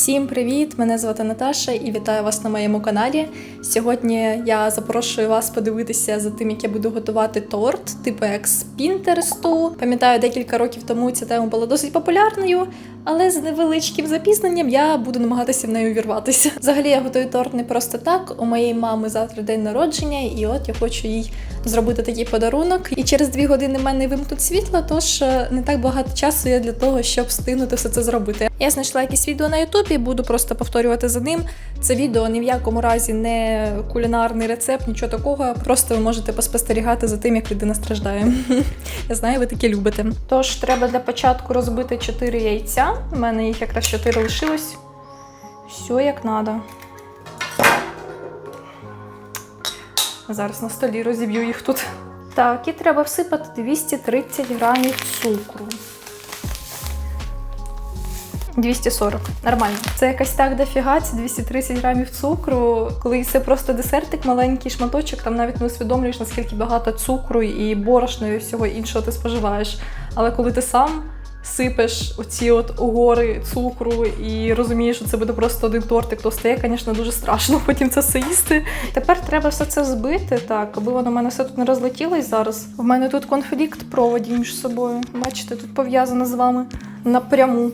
Всім привіт! Мене звати Наташа і вітаю вас на моєму каналі. Сьогодні я запрошую вас подивитися за тим, як я буду готувати торт, типу як з Пінтересту. Пам'ятаю, декілька років тому ця тема була досить популярною, але з невеличким запізненням я буду намагатися в неї увірватися. Взагалі я готую торт не просто так. У моєї мами завтра день народження, і от я хочу їй зробити такий подарунок. І через дві години в мене вимкнуть світло, тож е, не так багато часу є для того, щоб встигнути все це зробити. Я знайшла якесь відео на Ютубі, буду просто повторювати за ним. Це відео ні в якому разі не кулінарний рецепт, нічого такого. Просто ви можете поспостерігати за тим, як людина страждає. Я знаю, ви таке любите. Тож треба для початку розбити 4 яйця. У мене їх якраз 4 лишилось. Все як треба. Зараз на столі розіб'ю їх тут. Так, і треба всипати 230 грамів цукру. 240. Нормально. Це якась так дофіга, ці 230 грамів цукру. Коли це просто десертик, маленький шматочок, там навіть не усвідомлюєш, наскільки багато цукру і борошна і всього іншого ти споживаєш. Але коли ти сам сипеш оці от гори цукру і розумієш, що це буде просто один тортик, то стає, звісно, дуже страшно потім це все їсти. Тепер треба все це збити, так, аби воно в мене все тут не розлетілось зараз. В мене тут конфлікт проводів між собою. Бачите, тут пов'язано з вами напряму.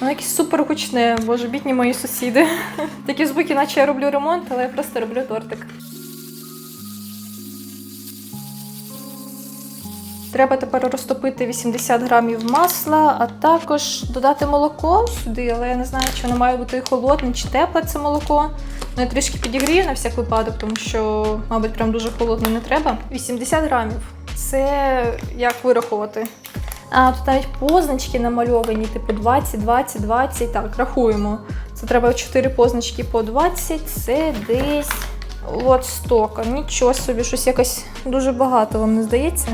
Воно якесь супер гучне, боже, бідні мої сусіди. Такі звуки, наче я роблю ремонт, але я просто роблю тортик. Треба тепер розтопити 80 грамів масла, а також додати молоко сюди, але я не знаю, чи воно має бути холодне чи тепле це молоко. Ну, я трішки підігрію на всяк випадок, тому що, мабуть, прям дуже холодно не треба. 80 грамів. Це як вирахувати. А тут навіть позначки намальовані, типу 20, 20, 20. Так, рахуємо. Це треба 4 позначки по 20, це десь от стока. Нічого собі, щось якось дуже багато, вам не здається?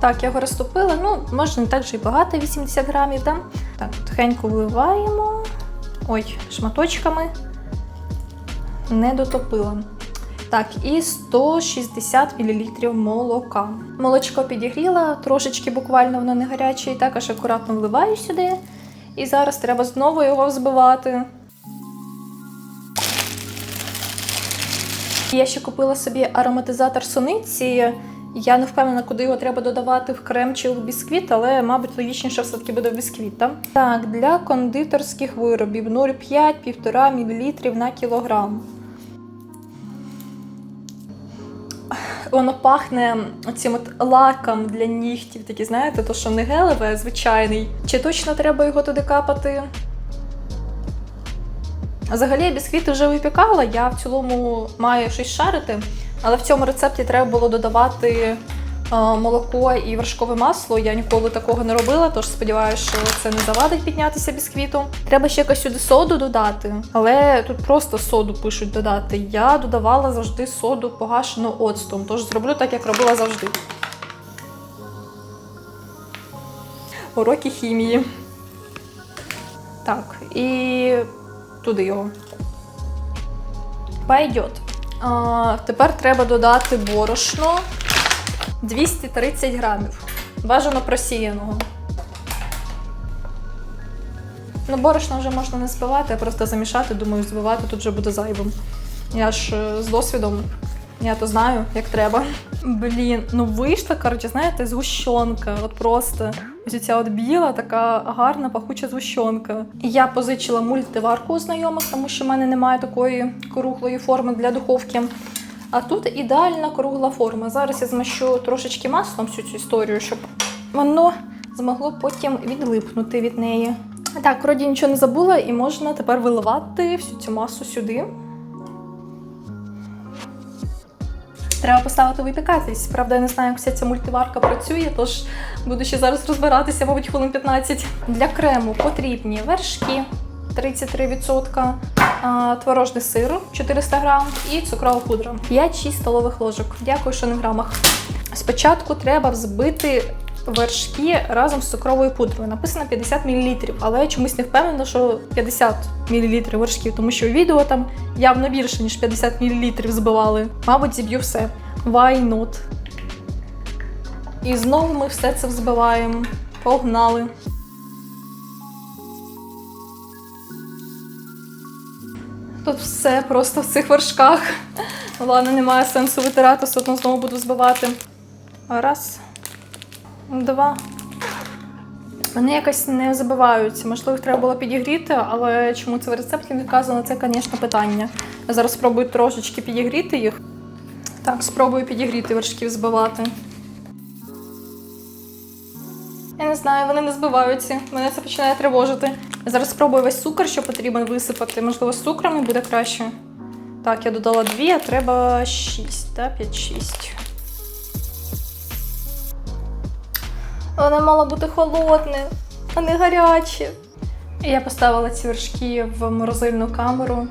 Так, я його розтопила. Ну, може, не так же і багато, 80 грамів, да? Так, тихенько вливаємо. Ой, шматочками. Не дотопила. Так, і 160 мл молока. Молочко підігріла, трошечки буквально воно не гаряче, і також акуратно вливаю сюди. І зараз треба знову його взбивати. Я ще купила собі ароматизатор суниці. Я не впевнена, куди його треба додавати в крем чи в бісквіт, але, мабуть, логічніше все-таки буде в бісквіт. Так? так, для кондитерських виробів 0,5-1,5 мл на кілограм. Воно пахне цим от лаком для нігтів, такі, знаєте, то що не гелеве, а звичайний. Чи точно треба його туди капати? Взагалі, я бісквіти вже випікала, я в цілому маю щось шарити, але в цьому рецепті треба було додавати е, молоко і вершкове масло. Я ніколи такого не робила, тож сподіваюся, що це не завадить піднятися бісквіту. Треба ще якось сюди соду додати, але тут просто соду пишуть додати. Я додавала завжди соду погашену оцтом, тож зроблю так, як робила завжди. Уроки хімії. Так, і туди його. Пойдет. А, тепер треба додати борошно 230 грамів. Бажано просіяного. Ну, борошно вже можна не збивати, а просто замішати, думаю, збивати тут вже буде зайвим. Я ж е, з досвідом, я то знаю, як треба. Блін, ну вийшла, коротше, знаєте, згущенка. От просто ось ця от біла, така гарна, пахуча згущенка. Я позичила мультиварку у знайомих, тому що в мене немає такої круглої форми для духовки. А тут ідеальна кругла форма. Зараз я змащу трошечки маслом всю цю історію, щоб воно змогло потім відлипнути від неї. Так, вроді нічого не забула, і можна тепер виливати всю цю масу сюди. Треба поставити випікатись. Правда, я не знаю, як вся ця мультиварка працює, тож буду ще зараз розбиратися, мабуть, хвилин 15. Для крему потрібні вершки 33%, творожний сир 400 грам і цукрова пудра 5-6 столових ложок. Дякую, що не в грамах. Спочатку треба взбити вершки разом з цукровою пудрою. Написано 50 мл, але я чомусь не впевнена, що 50 мл вершків, тому що відео там явно більше, ніж 50 мл збивали. Мабуть, зіб'ю все. Why not? І знову ми все це взбиваємо. Погнали. Тут все просто в цих вершках. Ладно, немає сенсу витирати, все одно знову буду збивати. Раз два. Вони якось не забиваються. Можливо, їх треба було підігріти, але чому це в рецепті не вказано, це, звісно, питання. Я зараз спробую трошечки підігріти їх. Так, спробую підігріти вершків збивати. Я не знаю, вони не збиваються. Мене це починає тривожити. Я зараз спробую весь цукор, що потрібен висипати. Можливо, з цукрами буде краще. Так, я додала дві, а треба шість, так? П'ять-шість. Воно мало бути холодне, а не гаряче. Я поставила ці вершки в морозильну камеру.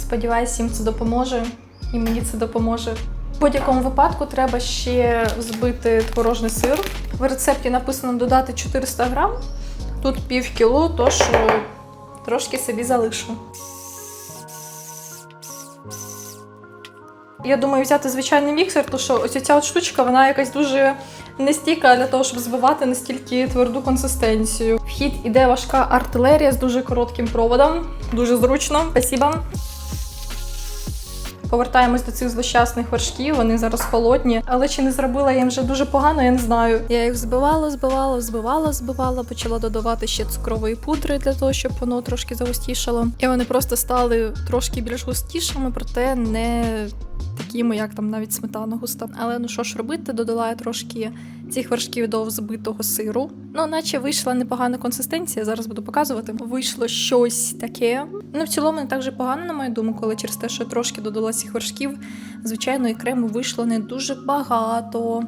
Сподіваюсь, їм це допоможе, і мені це допоможе. В будь-якому випадку треба ще збити творожний сир. В рецепті написано додати 400 грам. Тут пів кіло, тож е, трошки собі залишу. Я думаю, взяти звичайний міксер, тому що ось ця от штучка, вона якась дуже нестійка для того, щоб збивати настільки тверду консистенцію. В хід іде важка артилерія з дуже коротким проводом. Дуже зручно. Спасибо. Повертаємось до цих злощасних вершків, вони зараз холодні. Але чи не зробила їм вже дуже погано, я не знаю. Я їх збивала, збивала, збивала, збивала, почала додавати ще цукрової пудри для того, щоб воно трошки загустішало. І вони просто стали трошки більш густішими, проте не такими, як там навіть сметана густа. Але ну що ж робити, додала я трошки цих вершків до взбитого сиру. Ну, наче вийшла непогана консистенція, зараз буду показувати. Вийшло щось таке. Ну, в цілому не так же погано, на мою думку, але через те, що я трошки додала цих вершків, звичайно, і крему вийшло не дуже багато.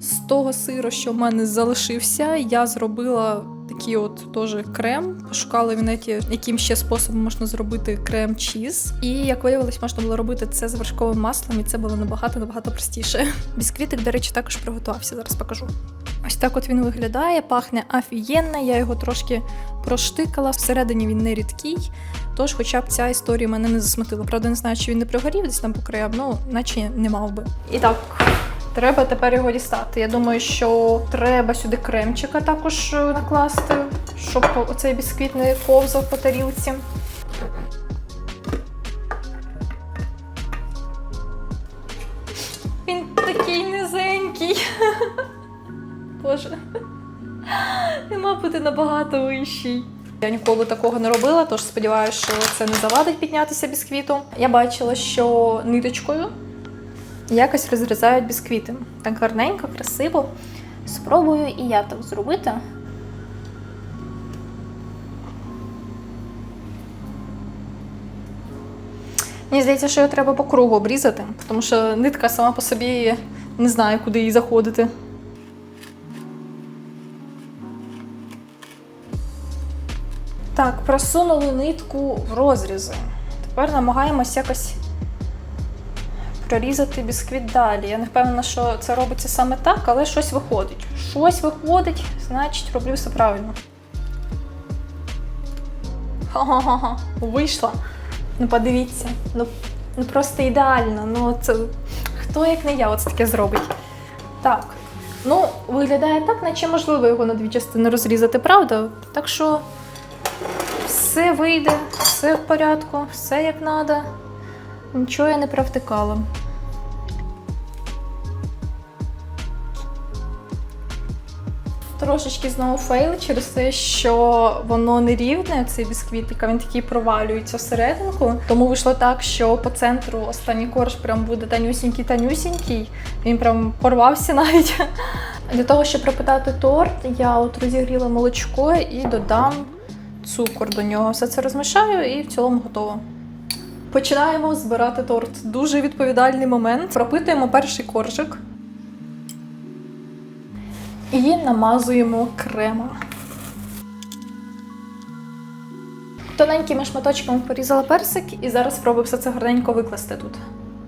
З того сиру, що в мене залишився, я зробила такий от теж крем. Пошукала в інеті, яким ще способом можна зробити крем чіз. І як виявилось, можна було робити це з вершковим маслом, і це було набагато набагато простіше. Бісквітик, до речі, також приготувався. Зараз покажу. Ось так от він виглядає, пахне офігенно. Я його трошки проштикала. Всередині він не рідкий. Тож, хоча б ця історія мене не засмутила. Правда, не знаю, чи він не пригорів десь там по краям, ну наче не мав би. І так. Треба тепер його дістати. Я думаю, що треба сюди кремчика також е, накласти, щоб оцей бісквіт не ковзав по тарілці. Він такий низенький. Боже. Не мав бути набагато вищий. Я ніколи такого не робила, тож сподіваюся, що це не завадить піднятися бісквіту. Я бачила, що ниточкою якось розрізають бісквіти. Так гарненько, красиво. Спробую і я так зробити. Мені здається, що його треба по кругу обрізати, тому що нитка сама по собі не знає, куди їй заходити. Так, просунули нитку в розрізи. Тепер намагаємось якось прорізати бісквіт далі. Я не впевнена, що це робиться саме так, але щось виходить. Щось виходить, значить роблю все правильно. Ха-ха-ха, вийшла. Ну подивіться, ну, ну просто ідеально. Ну це хто як не я, от таке зробить. Так. Ну, виглядає так, наче можливо його на дві частини розрізати, правда? Так що все вийде, все в порядку, все як треба. Нічого я не провтикала. Трошечки знову фейл через те, що воно не рівне, цей бісквітик, він такий провалюється всерединку. Тому вийшло так, що по центру останній корж прям буде танюсінький-танюсінький. Він прям порвався навіть. Для того, щоб пропитати торт, я от розігріла молочко і додам цукор до нього. Все це розмішаю і в цілому готово. Починаємо збирати торт. Дуже відповідальний момент. Пропитуємо перший коржик. І намазуємо крема. Тоненькими шматочками порізала персик і зараз спробую все це гарненько викласти тут.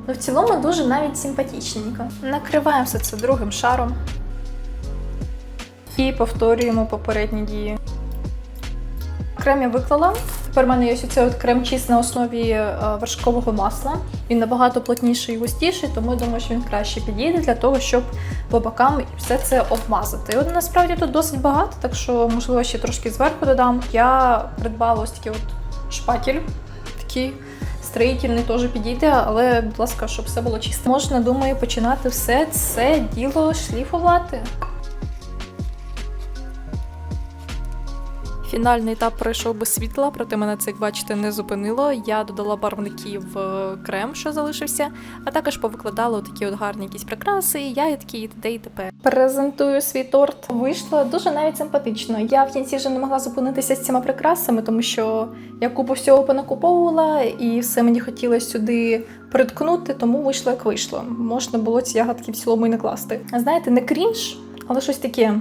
Ну, в цілому дуже навіть симпатичненько. Накриваємо все це другим шаром. І повторюємо попередні дії. Крем я виклала. Тепер в мене є ось оцей от крем-чіз на основі е, вершкового масла. Він набагато плотніший і густіший, тому я думаю, що він краще підійде для того, щоб по бокам все це обмазати. От насправді тут досить багато, так що, можливо, ще трошки зверху додам. Я придбала ось такий от шпатель, такий строїтельний теж підійде, але, будь ласка, щоб все було чисто. Можна, думаю, починати все це діло шліфувати. Фінальний етап пройшов без світла, проте мене це, як бачите, не зупинило. Я додала барвників крем, що залишився, а також повикладала такі от гарні якісь прикраси, ягідки і т.д. і т.п. Презентую свій торт. Вийшло дуже навіть симпатично. Я в кінці вже не могла зупинитися з цими прикрасами, тому що я купу всього понакуповувала, і все мені хотілося сюди приткнути, тому вийшло як вийшло. Можна було ці ягодки в цілому і не класти. Знаєте, не крінж, але щось таке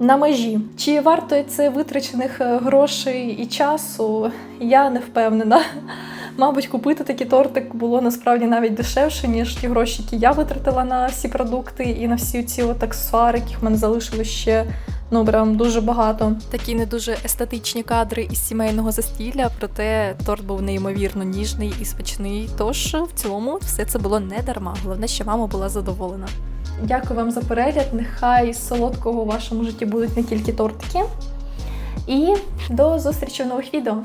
на межі. Чи варто це витрачених е, грошей і часу? Я не впевнена. Мабуть, купити такий тортик було насправді навіть дешевше, ніж ті гроші, які я витратила на всі продукти і на всі ці от аксесуари, яких в мене залишилось ще ну прям дуже багато. Такі не дуже естетичні кадри із сімейного застілля, проте торт був неймовірно ніжний і смачний. Тож в цілому все це було не дарма. Головне, що мама була задоволена. Дякую вам за перегляд. Нехай солодкого у вашому житті будуть не тільки тортики. І до зустрічі в нових відео.